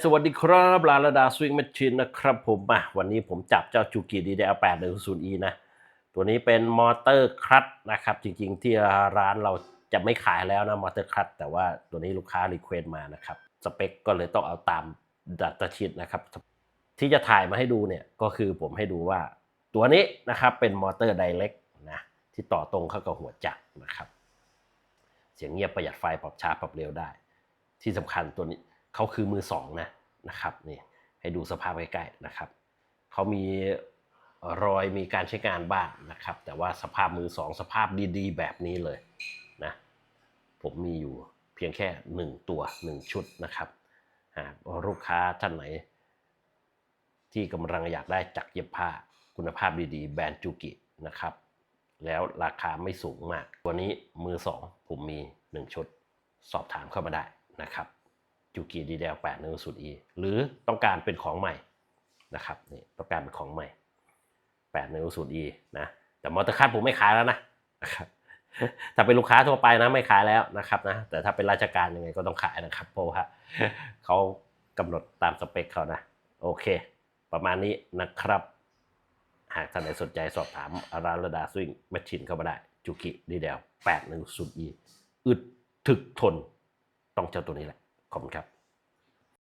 สวัสดีครับลาลาดาสวิงแมชชีนนะครับผมมาวันนี้ผมจับเจ้าจูกิดีเดล8 1 0 e นะ ตัวนี้เป็นมอเตอร์คลัตช์นะครับ จริงๆที่ร้านเราจะไม่ขายแล้วนะมอเตอร์คลัตช์แต่ว่าตัวนี้ลูกค้ารีเควสมานะครับ สเปคก็เลยต้องเอาตามดัตตชีตนะครับ ที่จะถ่ายมาให้ดูเนี่ย ก็คือผมให้ดูว่า ตัวนี้นะครับเป็นมอเตอร์ไดเรกนะที่ต่อตรงเข้ากับหัวจักรนะครับ เสียงเงียบประหยัดไฟปรับช้าปรับเร็วได้ ที่สำคัญตัวนี้ เขาคือมือสองนะนะครับนี่ให้ดูสภาพใกล้ๆนะครับเขามีรอยมีการใช้งานบ้างนะครับ แต่ว่าสภาพมือสองสภาพดีๆ แบบนี้เลยนะผมมีอยู่เพียงแค่หนึ่งตัวหนึ่งชุดนะครับหากลูกค้าท่านไหน ที่กำลังอยากได้จักรเย็บผ้าคุณภาพดีๆ แบรนด์จูกินะครับ แล้วราคาไม่สูงมาก ตัวนี้มือสองผมมี 1 ชุด สอบถามเข้ามาได้นะครับ จูกิดีเดล8 1 0 e หรือต้องการเป็นของใหม่นะครับนี่ต้องการเป็นของใหม่8 1 0 e นะแต่มอเตอร์คัทผมไม่ขายแล้วนะนะครับถ้าเป็นลูกค้าทั่วไปนะไม่ขายแล้วนะครับนะแต่ถ้าเป็นราชการยังไงก็ต้องขายนะครับเพราะว่าเขากำหนดตามสเปคเขานะโอเค ประมาณนี้นะครับ หากท่านใดสนใจสอบถามร้านระดาสวิงแมชชินเข้ามาได้ จุกิดีเดล8 1 0 e อึดถึกทน ต้องเจ้าตัวนี้แหละ ขอบคุณครับ